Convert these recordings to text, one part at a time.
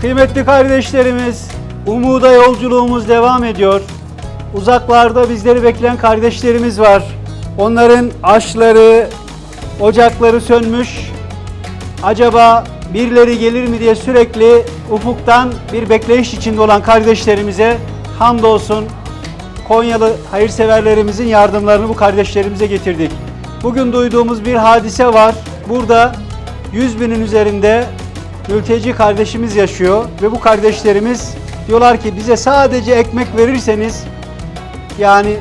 Kıymetli kardeşlerimiz, umuda yolculuğumuz devam ediyor. Uzaklarda bizleri bekleyen kardeşlerimiz var. Onların aşları, ocakları sönmüş. Acaba birileri gelir mi diye sürekli ufuktan bir bekleyiş içinde olan kardeşlerimize hamdolsun Konyalı hayırseverlerimizin yardımlarını bu kardeşlerimize getirdik. Bugün duyduğumuz bir hadise var. Burada 100 binin üzerinde mülteci kardeşimiz yaşıyor ve bu kardeşlerimiz diyorlar ki bize sadece ekmek verirseniz yani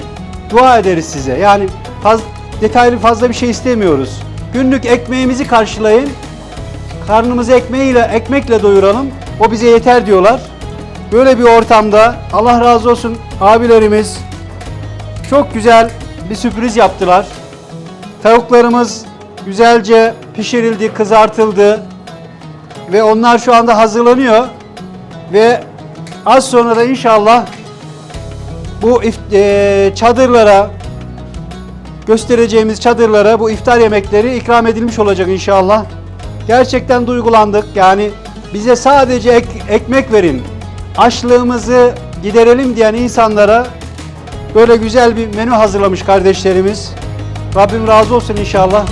dua ederiz size. Yani faz, detaylı fazla bir şey istemiyoruz. Günlük ekmeğimizi karşılayın. Karnımızı ekmeğiyle ekmekle doyuralım. O bize yeter diyorlar. Böyle bir ortamda Allah razı olsun abilerimiz çok güzel bir sürpriz yaptılar. Tavuklarımız güzelce pişirildi, kızartıldı ve onlar şu anda hazırlanıyor ve az sonra da inşallah bu eee, çadırlara göstereceğimiz çadırlara bu iftar yemekleri ikram edilmiş olacak inşallah. Gerçekten duygulandık. Yani bize sadece ek- ekmek verin. Açlığımızı giderelim diyen insanlara böyle güzel bir menü hazırlamış kardeşlerimiz. Rabbim razı olsun inşallah.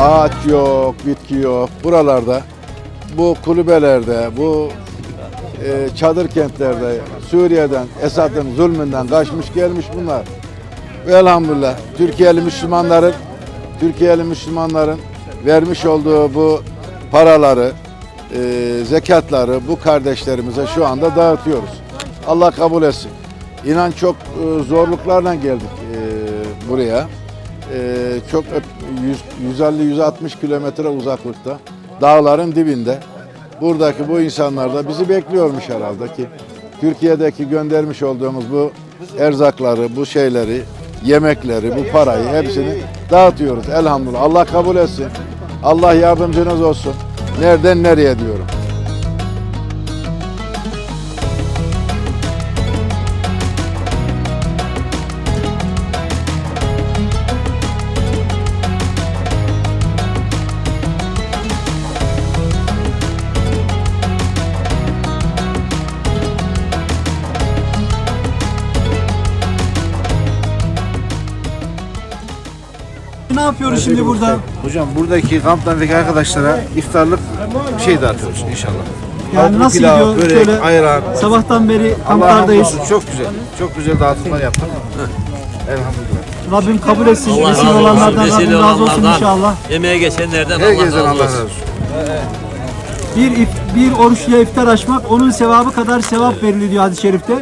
Ağaç yok, bitki yok. Buralarda, bu kulübelerde, bu e, çadır kentlerde Suriye'den, Esad'ın zulmünden kaçmış gelmiş bunlar. Elhamdülillah Türkiye'li Müslümanların Türkiye'li Müslümanların vermiş olduğu bu paraları, e, zekatları bu kardeşlerimize şu anda dağıtıyoruz. Allah kabul etsin. İnan çok e, zorluklarla geldik e, buraya. Ee, çok öp- 150-160 kilometre uzaklıkta dağların dibinde buradaki bu insanlar da bizi bekliyormuş herhalde ki Türkiye'deki göndermiş olduğumuz bu erzakları, bu şeyleri, yemekleri, bu parayı hepsini dağıtıyoruz elhamdülillah. Allah kabul etsin. Allah yardımcınız olsun. Nereden nereye diyorum. Yapıyoruz şimdi burada? Hocam buradaki kamplardaki arkadaşlara iftarlık bir şey dağıtıyoruz inşallah. Yani Tavuklu nasıl pilav, gidiyor? börek, Şöyle ayran. sabahtan beri Allah kamplardayız. hamdolsun, Çok güzel. Çok güzel dağıtımlar yaptık. Elhamdülillah. Rabbim kabul etsin. Allah Vesile razı olsun. olanlardan Vesile Rabbim razı olsun olanlardan, inşallah. Emeğe geçenlerden Herkesten Allah Allah razı olsun. olsun. Bir, if- bir oruçluya iftar açmak onun sevabı kadar sevap veriliyor diyor hadis-i şerifte.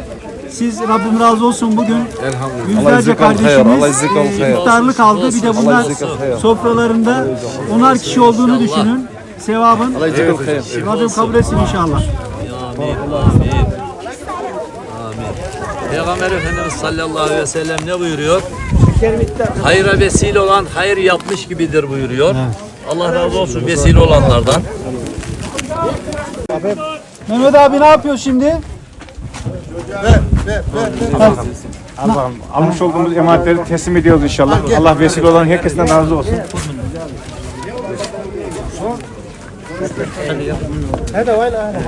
Siz Rabbim razı olsun bugün yüzlerce kardeşimiz Allah iftarlık aldı. Bir de bunlar sofralarında onar kişi olduğunu düşünün. Sevabın Rabbim kabul etsin inşallah. Amin. Amin. Amin. Peygamber Efendimiz sallallahu aleyhi ve sellem ne buyuruyor? Hayra vesile olan hayır yapmış gibidir buyuruyor. Allah razı olsun vesile olanlardan. Mehmet abi ne yapıyor şimdi? Allah'ım almış olduğumuz emanetleri teslim ediyoruz inşallah. Allah vesile olan herkesten razı olsun. لا